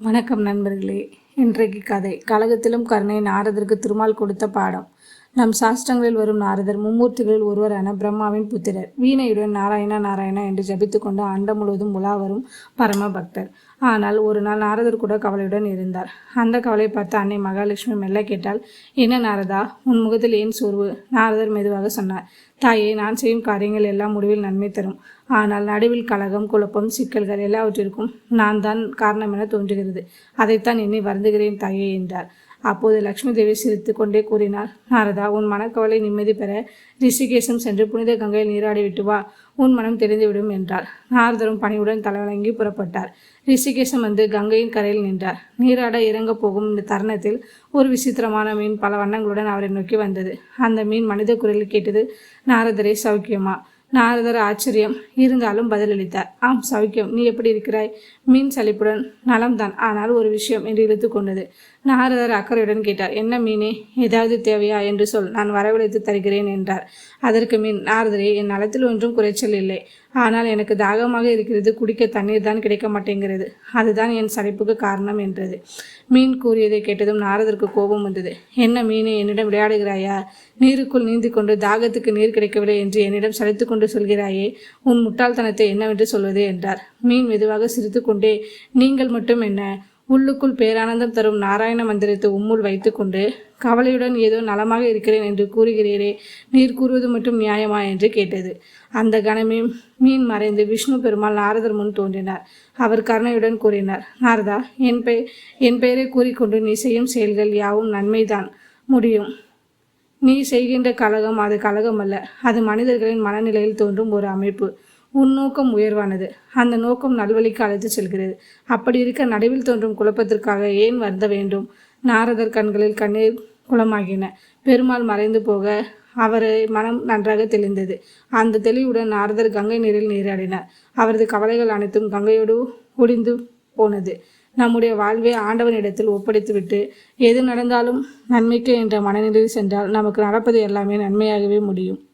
வணக்கம் நண்பர்களே. இன்றைக்கு கதை. கழகத்திலும் கருணை நாரதருக்கு திருமால் கொடுத்த பாடம். நம் சாஸ்திரங்களில் வரும் நாரதர் மும்மூர்த்திகளில் ஒருவரான பிரம்மாவின் புத்திரர் வீணையுடன் நாராயணா நாராயணா என்று ஜபித்துக்கொண்டு அண்டம் முழுவதும் உலா வரும் பரம பக்தர். ஆனால் ஒரு நாள் நாரதர் கூட கவலையுடன் இருந்தார். அந்த கவலை பார்த்து அன்னை மகாலட்சுமி மெல்ல கேட்டால் என்ன நாரதா உன் முகத்தில் ஏன் சோர்வு? நாரதர் மெதுவாக சொன்னார் தாயே நான் செய்யும் காரியங்கள் எல்லாம் முடிவில் நன்மை தரும். ஆனால் நடுவில் கலகம் குழப்பம் சிக்கல்கள் எல்லாவற்றிற்கும் நான் தான் காரணம் என தோன்றுகிறது. அதைத்தான் என்னை வருந்துகிறேன் தாயே என்றார். அப்போது லக்ஷ்மி தேவி சிரித்து கொண்டே கூறினார் நாரதா உன் மனக்கவலை நிம்மதி பெற ரிஷிகேசம் சென்று புனித கங்கையில் நீராடி விட்டு வா உன் மனம் தெரிந்துவிடும் என்றார். நாரதரும் பணியுடன் தலைவணங்கி புறப்பட்டார். ரிஷிகேசம் வந்து கங்கையின் கரையில் நின்றார். நீராட இறங்க போகும் இந்த தருணத்தில் ஒரு விசித்திரமான மீன் பல வண்ணங்களுடன் அவரை நோக்கி வந்தது. அந்த மீன் மனித குரலில் கேட்டது நாரதரே சௌக்கியமா? நாரதர் ஆச்சரியம். இருந்தாலும் பதிலளித்தார். ஆம் சௌக்கியம். நீ எப்படி இருக்கிறாய்? மீன் சலிப்புடன் நலம்தான். ஆனால் ஒரு விஷயம் என்று இழுத்து கொண்டது. நாரதர் அக்கறையுடன் கேட்டார். என்ன மீனே? ஏதாவது தேவையா? என்று சொல். நான் வரவழைத்து தருகிறேன் என்றார். அதற்கு மீன். நாரதரே என் நலத்தில் ஒன்றும் குறைச்சல் இல்லை. ஆனால் எனக்கு தாகமாக இருக்கிறது குடிக்க தண்ணீர் தான் கிடைக்க மாட்டேங்கிறது. அதுதான் என் சலிப்புக்கு காரணம் என்றது. மீன் கூறியதை கேட்டதும் நாரதற்கு கோபம் வந்தது. என்ன மீனை என்னிடம் விளையாடுகிறாயா? நீருக்குள் நீந்தி கொண்டு தாகத்துக்கு நீர் கிடைக்கவில்லை என்று என்னிடம் சலித்து கொண்டு சொல்கிறாயே உன் முட்டாள்தனத்தை என்னவென்று சொல்வது என்றார். மீன் மெதுவாக சிரித்து கொண்டே நீங்கள் மட்டும் என்ன? உள்ளுக்குள் பேரானந்தம் தரும் நாராயண மந்திரத்தை உம்முள் வைத்துக்கொண்டு கவலையுடன் ஏதோ நலமாக இருக்கிறேன் என்று கூறுகிறீரே நீர் கூறுவது மட்டும் நியாயமா என்று கேட்டது. அந்த கணமே மீன் மறைந்து விஷ்ணு பெருமாள் நாரதர் முன் தோன்றினார். அவர் கருணையுடன் கூறினார் நாரதா என் பெயர் என் பெயரை கூறிக்கொண்டு நீ செய்யும் செயல்கள் யாவும் நன்மைதான். முடியும். நீ செய்கின்ற கழகம் அது கழகம் அல்ல அது மனிதர்களின் மனநிலையில் தோன்றும் ஒரு அமைப்பு. உன் நோக்கம் உயர்வானது. அந்த நோக்கம் நல்வழிக்கு அழைத்து செல்கிறது. அப்படி இருக்க நடுவில் தோன்றும் குழப்பத்திற்காக ஏன் வருந்த வேண்டும்? நாரதர் கண்களில் கண்ணீர் குளமாகின. பெருமாள் மறைந்து போக அவரை மனம் நன்றாக தெளிந்தது. அந்த தெளிவுடன் நாரதர் கங்கை நீரில் நீராடினார். அவரது கவலைகள் அனைத்தும் கங்கையோடு ஒடிந்து போனது. நம்முடைய வாழ்வை ஆண்டவனிடத்தில் ஒப்படைத்துவிட்டு எது நடந்தாலும் நன்மைக்கு என்ற மனநிலையில் சென்றால் நமக்கு நடப்பது எல்லாமே நன்மையாகவே முடியும்.